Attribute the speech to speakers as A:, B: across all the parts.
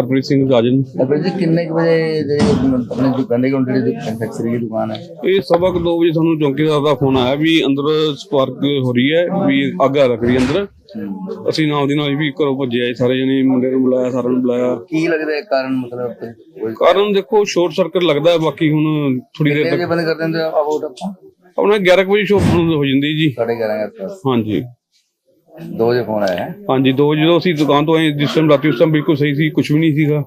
A: ਹਰਪ੍ਰੀਤ ਸਿੰਘ ਰਾਜਨ
B: ਅਬੇ ਜੀ ਕਿੰਨੇ ਕੁ ਵਜੇ ਜਿਹੜੀ ਆਪਣੇ ਦੁਕਾਨ ਦੇ ਕਾਊਂਟਰ ਦੀ ਕੰਫੈਕਸ਼ਨਰੀ ਦੀ ਦੁਕਾਨ ਹੈ?
A: ਇਹ ਸਵਾ ਕੁ ਦੋ ਵਜੇ ਸਾਨੂੰ ਚੌਕੀਦਾਰ ਦਾ ਫੋਨ ਆਇਆ ਵੀ ਅੰਦਰ ਸਪਾਰਕ ਹੋ ਰਹੀ ਹੈ ਵੀ ਅੱਗ ਆ ਰਹੀ ਅੰਦਰ। ਅਸੀਂ ਨਾਲ ਦੀ ਨਾਲ ਵੀ ਘਰੋਂ ਭੱਜੇ ਆਏ ਸਾਰੇ ਜਣੇ ਮੁੰਡੇ ਨੂੰ ਬੁਲਾਇਆ ਸਾਰਿਆਂ ਨੂੰ ਬੁਲਾਇਆ।
B: ਕੀ ਲੱਗਦਾ ਹੈ ਕਾਰਨ ਮਤਲਬ ਕੋਈ
A: ਕਾਰਨ ਦੇਖੋ ਸ਼ੋਰਟ ਸਰਕਟ ਲੱਗਦਾ ਹੈ ਬਾਕੀ ਹੁਣ ਥੋੜੀ ਦੇਰ ਤੱਕ
B: ਬੰਦ ਕਰ ਦਿੰਦੇ ਹੋ ਅਬਾਊਟ ਆਪਾਂ?
A: ਆਪਣਾ 11 ਕੁ ਵਜੇ ਸ਼ੋਪ ਬੰਦ ਹੋ ਜਾਂਦੀ ਜੀ।
B: ਸਾਡੇ ਘਰਾਂ ਦੇ ਆਸ
A: ਹਾਂਜੀ।
B: ਦੋ ਵਜੇ ਫੋਨ ਆਇਆ ਹੈ?
A: ਹਾਂਜੀ ਦੋ ਜਦੋਂ ਅਸੀਂ ਦੁਕਾਨ ਤੋਂ ਆਏ ਜਿਸ ਟਾਈਮ ਰਾਤੀ ਉਸ ਟਾਈਮ ਬਿਲਕੁਲ ਸਹੀ ਸੀ ਕੁਝ ਵੀ ਨਹੀਂ ਸੀਗਾ।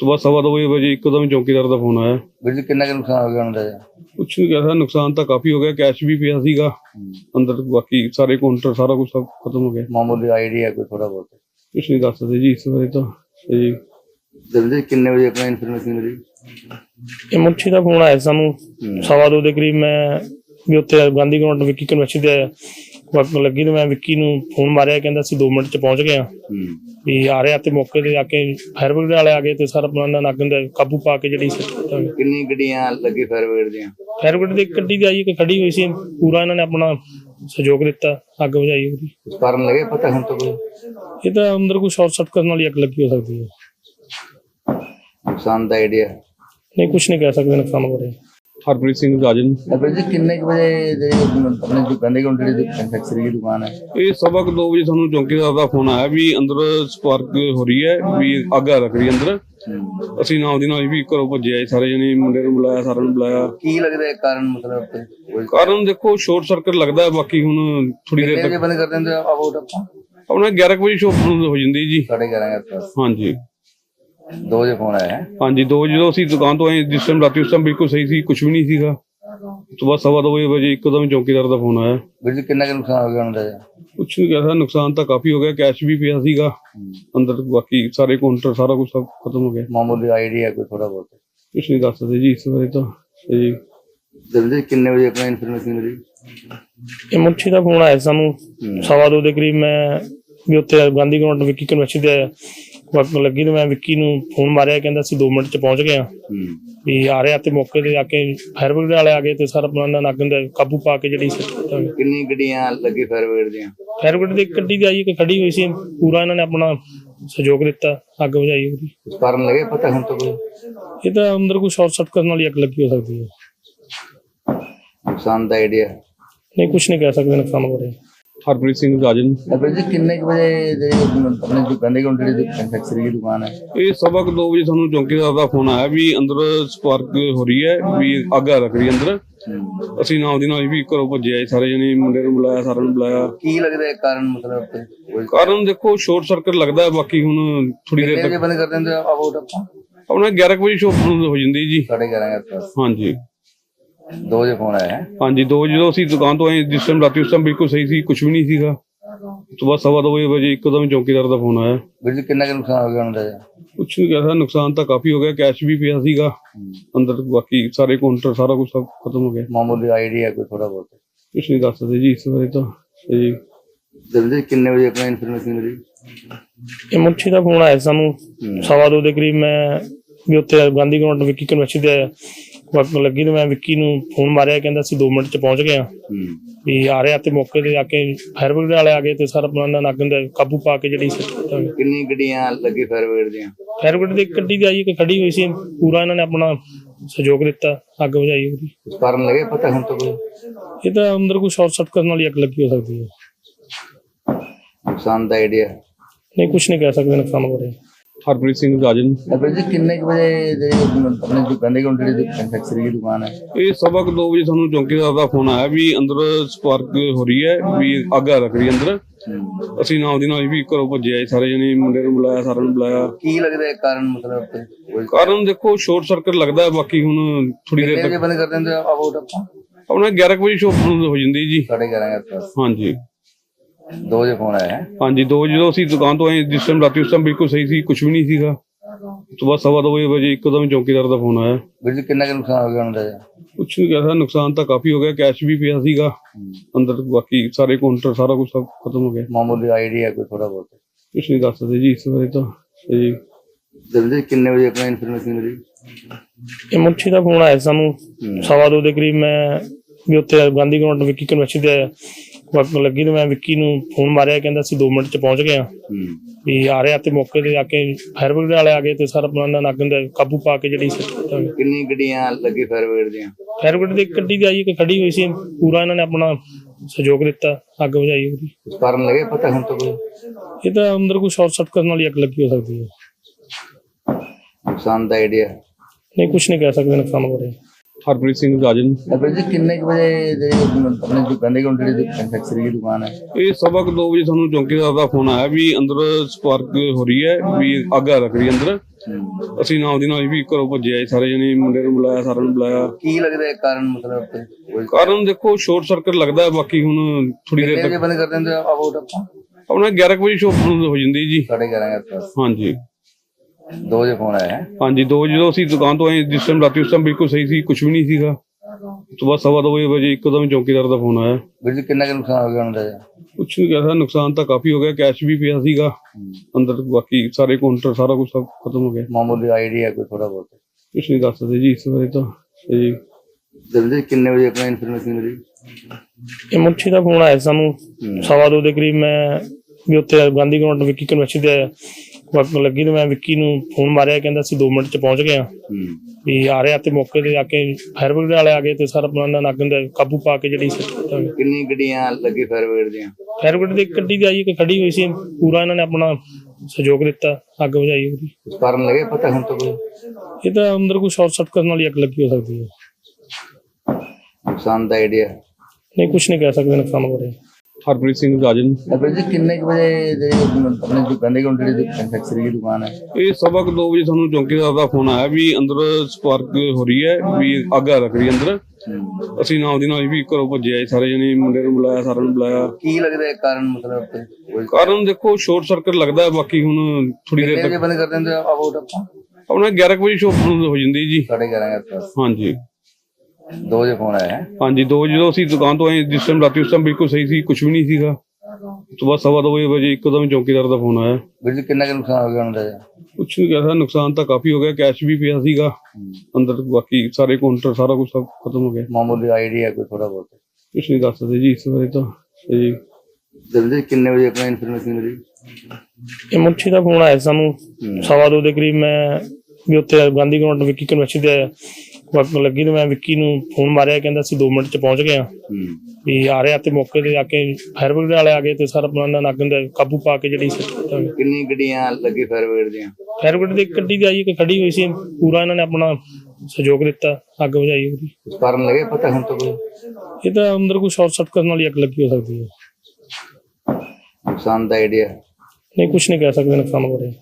A: ਸਵੇਰ ਸਵਾ ਦੋ ਵਜੇ ਵਜੇ ਇੱਕਦਮ ਚੌਕੀਦਾਰ ਦਾ ਫੋਨ ਆਇਆ।
B: ਵੀਰ ਜੀ ਕਿੰਨਾ ਕੁ ਨੁਕਸਾਨ ਹੋ ਗਿਆ ਉਹਨਾਂ ਦਾ?
A: ਕੁਛ ਨਹੀਂ ਕਿਹਾ ਨੁਕਸਾਨ ਤਾਂ ਕਾਫੀ ਹੋ ਗਿਆ ਕੈਸ਼ ਵੀ ਪਿਆ ਸੀਗਾ। ਅੰਦਰ ਬਾਕੀ ਸਾਰੇ ਕਾਊਂਟਰ ਸਾਰਾ ਕੁਝ ਸਭ ਖਤਮ ਹੋ ਗਿਆ।
B: ਮਾਮੂਲੀ ਆਈਡੀਆ ਕੋਈ ਥੋੜਾ ਬਹੁਤ?
A: ਕੁਛ ਨਹੀਂ ਦੱਸ ਸਕਦੇ ਜੀ ਇਸ ਬਾਰੇ ਤਾਂ ਇਹ
B: ਜਲਦੀ ਕਿੰਨੇ ਵਜੇ ਆਪਣਾ ਇਨਫੋਰਮੇਸ਼ਨ ਮਿਲੀ?
C: ਇਹ ਮੁੱਛੀ ਦਾ ਫੋਨ ਆਇਆ ਸਾਨੂੰ। ਸਵਾ ਦੋ ਦੇ ਕਰੀਬ ਮੈਂ ਵੀ ਉੱਥੇ ਗਾਂਧੀ ਗਰਾਊਂਡ ਵਿੱਕੀ ਕਨਵੈਨਸ਼ਨ ਤੇ ਆਇਆ। ਵਕਤ ਲੱਗੀ ਤੇ ਮੈਂ ਵਿੱਕੀ ਨੂੰ ਫੋਨ ਮਾਰਿਆ ਕਹਿੰਦਾ ਅਸੀਂ 2 ਮਿੰਟ ਚ ਪਹੁੰਚ ਗਏ ਆ ਵੀ ਆ ਰਿਹਾ ਤੇ ਮੌਕੇ ਤੇ ਆ ਕੇ ਫਾਇਰ ਬ੍ਰਿਗੇਡ ਵਾਲੇ ਆ ਗਏ ਤੇ ਸਾਰਾ ਆਪਣਾ ਨੱਗ ਦਾ ਕਾਬੂ ਪਾ ਕੇ ਜਿਹੜੀ
B: ਕਿੰਨੀ ਗੱਡੀਆਂ ਲੱਗੀ ਫਾਇਰ ਬ੍ਰਿਗੇਡ ਦੀਆਂ?
C: ਫਾਇਰ ਬ੍ਰਿਗੇਡ ਦੀ ਗੱਡੀ ਆਈ ਕਿ ਖੜੀ ਹੋਈ ਸੀ। ਪੂਰਾ ਇਹਨਾਂ ਨੇ ਆਪਣਾ ਸਹਿਯੋਗ ਦਿੱਤਾ ਅੱਗ ਬੁਝਾਈ ਉਹਦੀ।
B: ਕਾਰਨ ਲੱਗੇ ਪਤਾ ਹੁਣ ਤੋਂ ਕੋਈ?
C: ਇਹ ਤਾਂ ਅੰਦਰ ਕੋਈ ਸ਼ਾਰਟ ਸਰਕਟ ਨਾਲ ਹੀ ਅੱਗ ਲੱਗੀ ਹੋ ਸਕਦੀ ਹੈ।
B: ਨੁਕਸਾਨ ਦਾ ਆਈਡੀਆ
C: ਨਹੀਂ ਕੁਝ ਨਹੀਂ ਕਹਿ ਸਕਦੇ ਨੁਕਸਾਨ ਬਾਰੇ
A: ਹਰਪ੍ਰੀਤ ਸਿੰਘ ਰਾਜਨ।
B: ਅਬੇ ਜੀ ਕਿੰਨੇ ਕੁ ਵਜੇ ਜਿਹੜੀ ਆਪਣੇ ਦੁਕਾਨ ਦੇ ਕਾਊਂਟਰ ਦੀ ਕੰਫੈਕਸ਼ਨਰੀ ਦੀ ਦੁਕਾਨ ਹੈ?
A: ਇਹ ਸਵਾ ਕੁ ਦੋ ਵਜੇ ਸਾਨੂੰ ਚੌਕੀਦਾਰ ਦਾ ਫੋਨ ਆਇਆ ਵੀ ਅੰਦਰ ਸਪਾਰਕ ਹੋ ਰਹੀ ਹੈ ਵੀ ਅੱਗ ਆ ਰਹੀ ਅੰਦਰ। ਅਸੀਂ ਨਾਲ ਦੀ ਨਾਲ ਵੀ ਘਰੋਂ ਭੱਜੇ ਆਏ ਸਾਰੇ ਜਣੇ ਮੁੰਡੇ ਨੂੰ ਬੁਲਾਇਆ ਸਾਰਿਆਂ ਨੂੰ ਬੁਲਾਇਆ।
B: ਕੀ ਲੱਗਦਾ ਹੈ ਕਾਰਨ ਮਤਲਬ ਕੋਈ
A: ਕਾਰਨ ਦੇਖੋ ਸ਼ੋਰਟ ਸਰਕਟ ਲੱਗਦਾ ਹੈ ਬਾਕੀ ਹੁਣ ਥੋੜੀ ਦੇਰ ਤੱਕ
B: ਬੰਦ ਕਰ ਦਿੰਦੇ ਹੋ ਅਬਾਊਟ ਆਪਾਂ?
A: ਆਪਣਾ 11 ਕੁ ਵਜੇ ਸ਼ੋਪ ਬੰਦ ਹੋ ਜਾਂਦੀ ਜੀ।
B: ਸਾਡੇ ਘਰਾਂ ਦੇ ਆਸ
A: ਹਾਂਜੀ।
B: ਦੋ ਵਜੇ ਫੋਨ ਆਇਆ ਹੈ?
A: ਹਾਂਜੀ ਦੋ ਜਦੋਂ ਅਸੀਂ ਦੁਕਾਨ ਤੋਂ ਆਏ ਜਿਸ ਟਾਈਮ ਰਾਤੀ ਉਸ ਟਾਈਮ ਬਿਲਕੁਲ ਸਹੀ ਸੀ ਕੁਝ ਵੀ ਨਹੀਂ ਸੀਗਾ। ਸਵੇਰ ਸਵਾ ਦੋ ਵਜੇ ਵਜੇ ਇੱਕਦਮ ਚੌਕੀਦਾਰ ਦਾ ਫੋਨ ਆਇਆ।
B: ਵੀਰ ਜੀ ਕਿੰਨਾ ਕੁ ਨੁਕਸਾਨ ਹੋ ਗਿਆ ਉਹਨਾਂ ਦਾ
A: ਕੁਛ ਨਹੀਂ ਕਿਹਾ ਨੁਕਸਾਨ ਤਾਂ ਕਾਫੀ ਹੋ ਗਿਆ ਕੈਸ਼ ਵੀ ਪਿਆ ਸੀਗਾ। ਅੰਦਰ ਬਾਕੀ ਸਾਰੇ ਕਾਊਂਟਰ ਸਾਰਾ ਕੁਝ ਸਭ ਖਤਮ ਹੋ ਗਿਆ।
B: ਮਾਮੂਲੀ ਆਈਡੀਆ ਕੋਈ ਥੋੜਾ ਬਹੁਤ?
A: ਕੁਛ ਨਹੀਂ ਦੱਸ ਸਕਦੇ ਜੀ ਇਸ ਬਾਰੇ ਤਾਂ ਇਹ
B: ਜਲਦੀ ਕਿੰਨੇ ਵਜੇ ਆਪਣਾ ਇਨਫੋਰਮੇਸ਼ਨ ਮਿਲੀ?
C: ਇਹ ਮੁੱਛੀ ਦਾ ਫੋਨ ਆਇਆ ਸਾਨੂੰ। ਸਵਾ ਦੋ ਦੇ ਕਰੀਬ ਮੈਂ ਵੀ ਉੱਥੇ ਗਾਂਧੀ ਗਰਾਊਂਡ ਵਿੱਕੀ ਕਨਵੈਨਸ਼ਨ ਤੇ ਆਇਆ। ਵਕਤ ਲੱਗੀ ਤੇ ਮੈਂ ਵਿੱਕੀ ਨੂੰ ਫੋਨ ਮਾਰਿਆ ਕਹਿੰਦਾ ਅਸੀਂ 2 ਮਿੰਟ ਚ ਪਹੁੰਚ ਗਏ ਆ ਵੀ ਆ ਰਿਹਾ ਤੇ ਮੌਕੇ ਤੇ ਆ ਕੇ ਫਾਇਰ ਬ੍ਰਿਗੇਡ ਵਾਲੇ ਆ ਗਏ ਤੇ ਸਾਰਾ ਆਪਣਾ ਨੱਗ ਦਾ ਕਾਬੂ ਪਾ ਕੇ ਜਿਹੜੀ
B: ਕਿੰਨੀ ਗੱਡੀਆਂ ਲੱਗੀ ਫਾਇਰ ਬ੍ਰਿਗੇਡ ਦੀਆਂ?
C: ਫਾਇਰ ਬ੍ਰਿਗੇਡ ਦੀ ਗੱਡੀ ਆਈ ਕਿ ਖੜੀ ਹੋਈ ਸੀ। ਪੂਰਾ ਇਹਨਾਂ ਨੇ ਆਪਣਾ ਸਹਿਯੋਗ ਦਿੱਤਾ ਅੱਗ ਬੁਝਾਈ ਉਹਦੀ।
B: ਕਾਰਨ ਲੱਗੇ ਪਤਾ ਹੁਣ ਤੋਂ ਕੋਈ?
C: ਇਹ ਤਾਂ ਅੰਦਰ ਕੋਈ ਸ਼ਾਰਟ ਸਰਕਟ ਨਾਲ ਹੀ ਅੱਗ ਲੱਗੀ ਹੋ ਸਕਦੀ ਹੈ।
B: ਨੁਕਸਾਨ ਦਾ ਆਈਡੀਆ
C: ਨਹੀਂ ਕੁਝ ਨਹੀਂ ਕਹਿ ਸਕਦੇ ਨੁਕਸਾਨ ਬਾਰੇ
A: ਹਰਪ੍ਰੀਤ ਸਿੰਘ ਰਾਜਨ।
B: ਅਬੇ ਜੀ ਕਿੰਨੇ ਕੁ ਵਜੇ ਜਿਹੜੀ ਆਪਣੇ ਦੁਕਾਨ ਦੇ ਕਾਊਂਟਰ ਦੀ ਕੰਫੈਕਸ਼ਨਰੀ ਦੀ ਦੁਕਾਨ ਹੈ?
A: ਇਹ ਸਵਾ ਕੁ ਦੋ ਵਜੇ ਸਾਨੂੰ ਚੌਕੀਦਾਰ ਦਾ ਫੋਨ ਆਇਆ ਵੀ ਅੰਦਰ ਸਪਾਰਕ ਹੋ ਰਹੀ ਹੈ ਵੀ ਅੱਗ ਆ ਰਹੀ ਅੰਦਰ। ਅਸੀਂ ਨਾਲ ਦੀ ਨਾਲ ਵੀ ਘਰੋਂ ਭੱਜੇ ਆਏ ਸਾਰੇ ਜਣੇ ਮੁੰਡੇ ਨੂੰ ਬੁਲਾਇਆ ਸਾਰਿਆਂ ਨੂੰ ਬੁਲਾਇਆ।
B: ਕੀ ਲੱਗਦਾ ਹੈ ਕਾਰਨ ਮਤਲਬ ਕੋਈ
A: ਕਾਰਨ ਦੇਖੋ ਸ਼ੋਰਟ ਸਰਕਟ ਲੱਗਦਾ ਹੈ ਬਾਕੀ ਹੁਣ ਥੋੜੀ ਦੇਰ ਤੱਕ
B: ਬੰਦ ਕਰ ਦਿੰਦੇ ਹੋ ਅਬਾਊਟ ਆਪਾਂ?
A: ਆਪਣਾ 11 ਕੁ ਵਜੇ ਸ਼ੋਪ ਬੰਦ ਹੋ ਜਾਂਦੀ ਜੀ।
B: ਸਾਡੇ ਘਰਾਂ ਦੇ ਆਸ
A: ਹਾਂਜੀ।
B: ਦੋ ਵਜੇ ਫੋਨ ਆਇਆ ਹੈ।
A: ਹਾਂਜੀ ਦੋ ਜਦੋਂ ਅਸੀਂ ਦੁਕਾਨ ਤੋਂ ਆਏ ਜਿਸ ਟਾਈਮ ਰਾਤੀ ਉਸ ਟਾਈਮ ਬਿਲਕੁਲ ਸਹੀ ਸੀ ਕੁਝ ਵੀ ਨਹੀਂ ਸੀਗਾ। ਸਵੇਰ ਸਵਾ ਦੋ ਵਜੇ ਵਜੇ ਇੱਕਦਮ ਚੌਕੀਦਾਰ ਦਾ ਫੋਨ ਆਇਆ।
B: ਵੀਰ ਜੀ ਕਿੰਨਾ ਕੁ ਨੁਕਸਾਨ ਹੋ ਗਿਆ ਉਹਨਾਂ ਦਾ
A: ਕੁਛ ਨਹੀਂ ਕਿਹਾ ਨੁਕਸਾਨ ਤਾਂ ਕਾਫੀ ਹੋ ਗਿਆ ਕੈਸ਼ ਵੀ ਪਿਆ ਸੀਗਾ। ਅੰਦਰ ਬਾਕੀ ਸਾਰੇ ਕਾਊਂਟਰ ਸਾਰਾ ਕੁਝ ਸਭ ਖਤਮ ਹੋ ਗਿਆ।
B: ਮਾਮੂਲੀ ਆਈਡੀਆ ਕੋਈ ਥੋੜਾ ਬਹੁਤ?
A: ਕੁਛ ਨਹੀਂ ਦੱਸ ਸਕਦੇ ਜੀ ਇਸ ਬਾਰੇ ਤਾਂ ਇਹ
B: ਜਲਦੀ ਕਿੰਨੇ ਵਜੇ ਆਪਣਾ ਇਨਫੋਰਮੇਸ਼ਨ ਮਿਲੀ?
C: ਇਹ ਮੁੱਛੀ ਦਾ ਫੋਨ ਆਇਆ ਸਾਨੂੰ। ਸਵਾ ਦੋ ਦੇ ਕਰੀਬ ਮੈਂ ਵੀ ਉੱਥੇ ਗਾਂਧੀ ਗਰਾਊਂਡ ਵਿੱਕੀ ਕਨਵੈਨਸ਼ਨ ਤੇ ਆਇਆ। ਵਕਤ ਲੱਗੀ ਤੇ ਮੈਂ ਵਿੱਕੀ ਨੂੰ ਫੋਨ ਮਾਰਿਆ ਕਹਿੰਦਾ ਅਸੀਂ 2 ਮਿੰਟ ਚ ਪਹੁੰਚ ਗਏ ਆ ਵੀ ਆ ਰਿਹਾ ਤੇ ਮੌਕੇ ਤੇ ਆ ਕੇ ਫਾਇਰ ਬ੍ਰਿਗੇਡ ਵਾਲੇ ਆ ਗਏ ਤੇ ਸਾਰਾ ਆਪਣਾ ਨੱਗ ਦਾ ਕਾਬੂ ਪਾ ਕੇ ਜਿਹੜੀ
B: ਕਿੰਨੀ ਗੱਡੀਆਂ ਲੱਗੀ ਫਾਇਰ ਬ੍ਰਿਗੇਡ ਦੀਆਂ?
C: ਫਾਇਰ ਬ੍ਰਿਗੇਡ ਦੀ ਗੱਡੀ ਵੀ ਆਈ ਕਿ ਖੜੀ ਹੋਈ ਸੀ। ਪੂਰਾ ਇਹਨਾਂ ਨੇ ਆਪਣਾ ਸਹਿਯੋਗ ਦਿੱਤਾ ਅੱਗ ਬੁਝਾਈ ਉਹਦੀ।
B: ਕਾਰਨ ਲੱਗੇ ਪਤਾ ਹੁਣ ਤੋਂ ਕੋਈ?
C: ਇਹ ਤਾਂ ਅੰਦਰ ਕੋਈ ਸ਼ਾਰਟ ਸਰਕਟ ਨਾਲ ਹੀ ਅੱਗ ਲੱਗੀ ਹੋ ਸਕਦੀ ਹੈ।
B: ਨੁਕਸਾਨ ਦਾ ਆਈਡੀਆ
C: ਨਹੀਂ ਕੁਝ ਨਹੀਂ ਕਹਿ ਸਕਦੇ ਨੁਕਸਾਨ ਬਾਰੇ
A: ਹਰਪ੍ਰੀਤ ਸਿੰਘ ਰਾਜਨ।
B: ਅਬੇ ਜੀ ਕਿੰਨੇ ਕੁ ਵਜੇ ਜਿਹੜੀ ਆਪਣੇ ਦੁਕਾਨ ਦੇ ਦੀ ਕੰਫੈਕਸ਼ਨਰੀ ਦੀ ਦੁਕਾਨ ਹੈ?
A: ਇਹ ਸਵਾ ਕੁ ਦੋ ਵਜੇ ਸਾਨੂੰ ਚੌਕੀਦਾਰ ਦਾ ਫੋਨ ਆਇਆ ਵੀ ਅੰਦਰ ਸਪਾਰਕ ਹੋ ਰਹੀ ਹੈ ਵੀ ਅੱਗ ਆ ਰਹੀ ਅੰਦਰ। ਅਸੀਂ ਨਾਲ ਦੀ ਨਾਲ ਵੀ ਘਰੋਂ ਭੱਜੇ ਆਏ ਸਾਰੇ ਜਣੇ ਮੁੰਡੇ ਨੂੰ ਬੁਲਾਇਆ ਸਾਰਿਆਂ ਨੂੰ ਬੁਲਾਇਆ।
B: ਕੀ ਲੱਗਦਾ ਹੈ ਕਾਰਨ ਮਤਲਬ ਕੋਈ
A: ਕਾਰਨ ਦੇਖੋ ਸ਼ੋਰਟ ਸਰਕਟ ਲੱਗਦਾ ਹੈ ਬਾਕੀ ਹੁਣ ਥੋੜੀ ਦੇਰ ਤੱਕ
B: ਬੰਦ ਕਰ ਦਿੰਦੇ ਹੋ ਅਬਾਊਟ ਆਪਾਂ?
A: ਆਪਣਾ 11 ਕੁ ਵਜੇ ਸ਼ੋਪ ਬੰਦ ਹੋ ਜਾਂਦੀ ਜੀ।
B: ਸਾਡੇ ਘਰਾਂ ਦੇ ਆਸ
A: ਹਾਂਜੀ।
B: ਦੋ ਵਜੇ ਫੋਨ ਆਇਆ ਹੈ?
A: ਹਾਂਜੀ ਦੋ ਜਦੋਂ ਅਸੀਂ ਦੁਕਾਨ ਤੋਂ ਆਏ ਜਿਸ ਟਾਈਮ ਰਾਤੀ ਉਸ ਟਾਈਮ ਬਿਲਕੁਲ ਸਹੀ ਸੀ ਕੁਝ ਵੀ ਨਹੀਂ ਸੀਗਾ। ਸਵੇਰ ਸਵਾ ਦੋ ਵਜੇ ਵਜੇ ਇੱਕਦਮ ਚੌਕੀਦਾਰ ਦਾ ਫੋਨ ਆਇਆ।
B: ਵੀਰ ਜੀ ਕਿੰਨਾ ਕੁ ਨੁਕਸਾਨ ਹੋ ਗਿਆ ਉਹਨਾਂ ਦਾ
A: ਕੁਛ ਨਹੀਂ ਕਿਹਾ ਨੁਕਸਾਨ ਤਾਂ ਕਾਫੀ ਹੋ ਗਿਆ ਕੈਸ਼ ਵੀ ਪਿਆ ਸੀਗਾ। ਅੰਦਰ ਬਾਕੀ ਸਾਰੇ ਕਾਊਂਟਰ ਸਾਰਾ ਕੁਝ ਸਭ ਖਤਮ ਹੋ ਗਿਆ।
B: ਮਾਮੂਲੀ ਆਈਡੀਆ ਕੋਈ ਥੋੜਾ ਬਹੁਤ?
A: ਕੁਛ ਨਹੀਂ ਦੱਸ ਸਕਦੇ ਜੀ ਇਸ ਬਾਰੇ ਤਾਂ ਇਹ
B: ਜਲਦੀ ਕਿੰਨੇ ਵਜੇ ਆਪਣਾ ਇਨਫੋਰਮੇਸ਼ਨ ਮਿਲੀ?
C: ਇਹ ਮੁੱਛੀ ਦਾ ਫੋਨ ਆਇਆ ਸਾਨੂੰ। ਸਵਾ ਦੋ ਦੇ ਕਰੀਬ ਮੈਂ ਵੀ ਉੱਥੇ ਗਾਂਧੀ ਗਰਾਊਂਡ ਵਿੱਕੀ ਕਨਵੈਨਸ਼ਨ ਤੇ ਆਇਆ। ਵਕਤ ਲੱਗੀ ਤੇ ਮੈਂ ਵਿੱਕੀ ਨੂੰ ਫੋਨ ਮਾਰਿਆ ਕਹਿੰਦਾ ਸੀ 2 ਮਿੰਟ ਚ ਪਹੁੰਚ ਗਏ ਆ ਵੀ ਆ ਰਿਹਾ ਤੇ ਮੌਕੇ ਤੇ ਆ ਕੇ ਫਾਇਰ ਬ੍ਰਿਗੇਡ ਵਾਲੇ ਆ ਗਏ ਤੇ ਸਾਰਾ ਆਪਣਾ ਨੱਗ ਦਾ ਕਾਬੂ ਪਾ ਕੇ ਜਿਹੜੀ
B: ਕਿੰਨੀ ਗੱਡੀਆਂ ਲੱਗੀ ਫਾਇਰ ਬ੍ਰਿਗੇਡ ਦੀਆਂ?
C: ਫਾਇਰ ਬ੍ਰਿਗੇਡ ਦੀ ਗੱਡੀ ਵੀ ਆਈ ਕਿ ਖੜੀ ਹੋਈ ਸੀ। ਪੂਰਾ ਇਹਨਾਂ ਨੇ ਆਪਣਾ ਸਹਿਯੋਗ ਦਿੱਤਾ ਅੱਗ ਬੁਝਾਈ ਉਹਦੀ।
B: ਕਾਰਨ ਲੱਗੇ ਪਤਾ ਹੁਣ ਤੱਕ ਕੋਈ?
C: ਇਹ ਤਾਂ ਅੰਦਰ ਕੋਈ ਸ਼ਾਰਟ ਸਰਕਟ ਨਾਲ ਹੀ ਅੱਗ ਲੱਗੀ ਹੋ ਸਕਦੀ ਹੈ।
B: ਨੁਕਸਾਨ ਦਾ ਆਈਡੀਆ
C: ਨਹੀਂ ਕੁਝ ਨਹੀਂ ਕਹਿ ਸਕਦੇ ਨੁਕਸਾਨ ਬਾਰੇ
A: ਹਰਪ੍ਰੀਤ ਸਿੰਘ ਰਾਜਨ।
B: ਅਬੇ ਜੀ ਕਿੰਨੇ ਕੁ ਵਜੇ ਜਿਹੜੀ ਆਪਣੇ ਦੁਕਾਨ ਦੇ ਕੋਲ ਜਿਹੜੀ ਮੈਨੂਫੈਕਚਰਿੰਗ ਦੀ ਦੁਕਾਨ ਹੈ?
A: ਇਹ ਸਵਾ ਕੁ ਦੋ ਵਜੇ ਸਾਨੂੰ ਚੌਕੀਦਾਰ ਦਾ ਫੋਨ ਆਇਆ ਵੀ ਅੰਦਰ ਸਪਾਰਕ ਹੋ ਰਹੀ ਹੈ ਵੀ ਅੱਗ ਆ ਰਹੀ ਅੰਦਰ। ਅਸੀਂ ਨਾਲ ਦੀ ਨਾਲ ਵੀ ਘਰੋਂ ਭੱਜੇ ਆਏ ਸਾਰੇ ਜਣੇ ਮੁੰਡੇ ਨੂੰ ਬੁਲਾਇਆ ਸਾਰਿਆਂ ਨੂੰ ਬੁਲਾਇਆ।
B: ਕੀ ਲੱਗਦਾ ਹੈ ਕਾਰਨ ਮਤਲਬ ਕੋਈ
A: ਕਾਰਨ ਦੇਖੋ ਸ਼ੋਰਟ ਸਰਕਟ ਲੱਗਦਾ ਹੈ ਬਾਕੀ ਹੁਣ ਥੋੜੀ ਦੇਰ ਤੱਕ
B: ਬੰਦ ਕਰ ਦਿੰਦੇ ਹੋ ਅਬਾਊਟ ਆਪਾਂ?
A: ਆਪਣਾ 11 ਕੁ ਵਜੇ ਸ਼ੋਪ ਬੰਦ ਹੋ ਜਾਂਦੀ ਜੀ।
B: ਸਾਡੇ ਘਰਾਂ ਦੇ ਆਸ
A: ਹਾਂਜੀ।
B: ਦੋ ਵਜੇ ਫੋਨ ਆਇਆ ਹੈ?
A: ਹਾਂਜੀ ਦੋ ਜਦੋਂ ਅਸੀਂ ਦੁਕਾਨ ਤੋਂ ਆਏ ਜਿਸ ਟਾਈਮ ਰਾਤੀ ਉਸ ਟਾਈਮ ਬਿਲਕੁਲ ਸਹੀ ਸੀ ਕੁਝ ਵੀ ਨਹੀਂ ਸੀਗਾ। ਸਵੇਰ ਸਵਾ ਦੋ ਵਜੇ ਵਜੇ ਇੱਕਦਮ ਚੌਕੀਦਾਰ ਦਾ ਫੋਨ ਆਇਆ।
B: ਵੀਰ ਜੀ ਕਿੰਨਾ ਕੁ ਨੁਕਸਾਨ ਹੋ ਗਿਆ ਉਹਨਾਂ ਦਾ
A: ਕੁਛ ਨਹੀਂ ਕਹਿ ਨੁਕਸਾਨ ਤਾਂ ਕਾਫੀ ਹੋ ਗਿਆ ਕੈਸ਼ ਵੀ ਪਿਆ ਸੀਗਾ। ਅੰਦਰ ਬਾਕੀ ਸਾਰੇ ਕਾਊਂਟਰ ਸਾਰਾ ਕੁਝ ਸਭ ਖਤਮ ਹੋ ਗਿਆ।
B: ਮਾਮੂਲੀ ਆਈਡੀਆ ਕੋਈ ਥੋੜਾ ਬਹੁਤ?
A: ਕੁਛ ਨਹੀਂ ਦੱਸ ਸਕਦੇ ਜੀ ਇਸ ਬਾਰੇ ਤਾਂ ਇਹ
B: ਜਲਦੀ ਕਿੰਨੇ ਵਜੇ ਆਪਣਾ ਇਨਫੋਰਮੇਸ਼ਨ ਮਿਲੀ?
C: ਇਹ ਮੁੱਛੀ ਦਾ ਫੋਨ ਆਇਆ ਸਾਨੂੰ। ਸਵਾ ਦੋ ਦੇ ਕਰੀਬ ਮੈਂ ਵੀ ਉੱਥੇ ਗਾਂਧੀ ਗਰਾਊਂਡ ਵਿੱਕੀ ਕਨਵੈਨਸ਼ਨ ਤੇ ਆਇਆ। ਵਕਤ ਲੱਗੀ ਤੇ ਮੈਂ ਵਿੱਕੀ ਨੂੰ ਫੋਨ ਮਾਰਿਆ ਕਹਿੰਦਾ ਸੀ 2 ਮਿੰਟ ਚ ਪਹੁੰਚ ਗਏ ਆ ਵੀ ਆ ਰਿਹਾ ਤੇ ਮੌਕੇ ਤੇ ਆ ਕੇ ਫਾਇਰ ਬ੍ਰਿਗੇਡ ਵਾਲੇ ਆ ਗਏ ਤੇ ਸਾਰਾ ਆਪਣਾ ਨੱਗ ਦਾ ਕਾਬੂ ਪਾ ਕੇ ਜਿਹੜੀ
B: ਕਿੰਨੀ ਗੱਡੀਆਂ ਲੱਗੀ ਫਾਇਰ ਬ੍ਰਿਗੇਡ ਦੀਆਂ?
C: ਫਾਇਰ ਬ੍ਰਿਗੇਡ ਦੀ ਗੱਡੀ ਵੀ ਆਈ ਕਿ ਖੜੀ ਹੋਈ ਸੀ। ਪੂਰਾ ਇਹਨਾਂ ਨੇ ਆਪਣਾ ਸਹਿਯੋਗ ਦਿੱਤਾ ਅੱਗ ਬੁਝਾਈ ਉਹਦੀ।
B: ਕਾਰਨ ਲੱਗੇ ਪਤਾ ਹੁਣ ਤੱਕ ਕੋਈ?
C: ਇਹ ਤਾਂ ਅੰਦਰ ਕੋਈ ਸ਼ਾਰਟ ਸਰਕਟ ਨਾਲ ਹੀ ਅੱਗ ਲੱਗੀ ਹੋ ਸਕਦੀ ਹੈ।
B: ਨੁਕਸਾਨ ਦਾ ਆਈਡੀਆ
C: ਨਹੀਂ ਕੁਝ ਨਹੀਂ ਕਹਿ ਸਕਦੇ ਨੁਕਸਾਨ ਬਾਰੇ
A: ਹਰਪ੍ਰੀਤ ਸਿੰਘ ਰਾਜਨ।
B: ਅਬੇ ਜੀ ਕਿੰਨੇ ਕੁ ਵਜੇ ਜਿਹੜੀ ਆਪਣੇ ਦੁਕਾਨ ਦੇ ਕੋਲ ਜਿਹੜੀ ਮੈਨੂਫੈਕਚਰਿੰਗ ਦੀ ਦੁਕਾਨ ਹੈ?
A: ਇਹ ਸਵਾ ਕੁ ਦੋ ਵਜੇ ਸਾਨੂੰ ਚੌਕੀਦਾਰ ਦਾ ਫੋਨ ਆਇਆ ਵੀ ਅੰਦਰ ਸਪਾਰਕ ਹੋ ਰਹੀ ਹੈ ਵੀ ਅੱਗ ਆ ਰਹੀ ਅੰਦਰ। ਅਸੀਂ ਨਾਲ ਦੀ ਨਾਲ ਵੀ ਘਰੋਂ ਭੱਜੇ ਆਏ ਸਾਰੇ ਜਣੇ ਮੁੰਡੇ ਨੂੰ ਬੁਲਾਇਆ ਸਾਰਿਆਂ ਨੂੰ ਬੁਲਾਇਆ।
B: ਕੀ ਲੱਗਦਾ ਹੈ ਕਾਰਨ ਮਤਲਬ ਕੋਈ
A: ਕਾਰਨ ਦੇਖੋ ਸ਼ੋਰਟ ਸਰਕਟ ਲੱਗਦਾ ਹੈ ਬਾਕੀ ਹੁਣ ਥੋੜੀ ਦੇਰ ਤੱਕ
B: ਬੰਦ ਕਰ ਦਿੰਦੇ ਹੋ ਅਬਾਊਟ ਆਪਾਂ?
A: ਆਪਣਾ 11 ਕੁ ਵਜੇ ਸ਼ੋਪ ਬੰਦ ਹੋ ਜਾਂਦੀ ਜੀ।
B: ਸਾਡੇ ਘਰਾਂ ਦੇ ਆਸ
A: ਹਾਂਜੀ।
B: ਦੋ ਵਜੇ ਫੋਨ ਆਇਆ ਹੈ?
A: ਹਾਂਜੀ ਦੋ ਜਦੋਂ ਅਸੀਂ ਦੁਕਾਨ ਤੋਂ ਆਏ ਜਿਸ ਟਾਈਮ ਰਾਤੀ ਉਸ ਟਾਈਮ ਬਿਲਕੁਲ ਸਹੀ ਸੀ ਕੁਝ ਵੀ ਨਹੀਂ ਸੀਗਾ। ਸਵੇਰ ਸਵਾ ਦੋ ਵਜੇ ਵਜੇ ਇੱਕਦਮ ਚੌਕੀਦਾਰ ਦਾ ਫੋਨ ਆਇਆ।
B: ਵੀਰ ਜੀ ਕਿੰਨਾ ਕੁ ਨੁਕਸਾਨ ਹੋ ਗਿਆ ਉਹਨਾਂ ਦਾ
A: ਕੁਛ ਨਹੀਂ ਕਹਿ ਨੁਕਸਾਨ ਤਾਂ ਕਾਫੀ ਹੋ ਗਿਆ ਕੈਸ਼ ਵੀ ਪਿਆ ਸੀਗਾ। ਅੰਦਰ ਬਾਕੀ ਸਾਰੇ ਕਾਊਂਟਰ ਸਾਰਾ ਕੁਝ ਸਭ ਖਤਮ ਹੋ ਗਿਆ।
B: ਮਾਮੂਲੀ ਆਈਡੀਆ ਕੋਈ ਥੋੜਾ ਬਹੁਤ?
A: ਕੁਛ ਨਹੀਂ ਦੱਸ ਸਕਦੇ ਜੀ ਇਸ ਬਾਰੇ ਤਾਂ। ਇਹ
B: ਜਲਦੀ ਕਿੰਨੇ ਵਜੇ ਆਪਣਾ ਇਨਫੋਰਮੇਸ਼ਨ ਮਿਲੀ
C: ਇਹ ਮੁੱਛੀ ਦਾ ਫੋਨ ਆਇਆ ਸਾਨੂੰ। ਸਵਾ ਦੋ ਦੇ ਕਰੀਬ ਮੈਂ ਵੀ ਉੱਥੇ ਗਾਂਧੀ ਗਰਾਊਂਡ ਵਿੱਕੀ ਕਨਵੈਨਸ਼ਨ ਤੇ ਆਇਆ। ਵਕਤ ਲੱਗੀ ਤੇ ਮੈਂ ਵਿੱਕੀ ਨੂੰ ਫੋਨ ਮਾਰਿਆ ਕਹਿੰਦਾ ਸੀ 2 ਮਿੰਟ ਚ ਪਹੁੰਚ ਗਏ ਆ ਵੀ ਆ ਰਿਹਾ ਤੇ ਮੌਕੇ ਤੇ ਆ ਕੇ ਫਾਇਰ ਬ੍ਰਿਗੇਡ ਵਾਲੇ ਆ ਗਏ ਤੇ ਸਾਰਾ ਆਪਣਾ ਨੱਗ ਦਾ ਕਾਬੂ ਪਾ ਕੇ ਜਿਹੜੀ
B: ਕਿੰਨੀ ਗੱਡੀਆਂ ਲੱਗੀ ਫਾਇਰ ਬ੍ਰਿਗੇਡ ਦੀਆਂ?
C: ਫਾਇਰ ਬ੍ਰਿਗੇਡ ਦੀ ਗੱਡੀ ਆਈ ਕਿ ਖੜੀ ਹੋਈ ਸੀ। ਪੂਰਾ ਇਹਨਾਂ ਨੇ ਆਪਣਾ ਸਹਿਯੋਗ ਦਿੱਤਾ ਅੱਗ ਬੁਝਾਈ ਉਹਦੀ।
B: ਕਾਰਨ ਲੱਗੇ ਪਤਾ ਹੁਣ ਤੱਕ ਕੋਈ?
C: ਇਹ ਤਾਂ ਅੰਦਰ ਕੋਈ ਸ਼ਾਰਟ ਸਰਕਟ ਨਾਲ ਹੀ ਅੱਗ ਲੱਗੀ ਹੋ ਸਕਦੀ ਹੈ।
B: ਨੁਕਸਾਨ ਦਾ ਆਈਡੀਆ
C: ਨਹੀਂ ਕੁਝ ਨਹੀਂ ਕਹਿ ਸਕਦੇ ਨੁਕਸਾਨ ਬਾਰੇ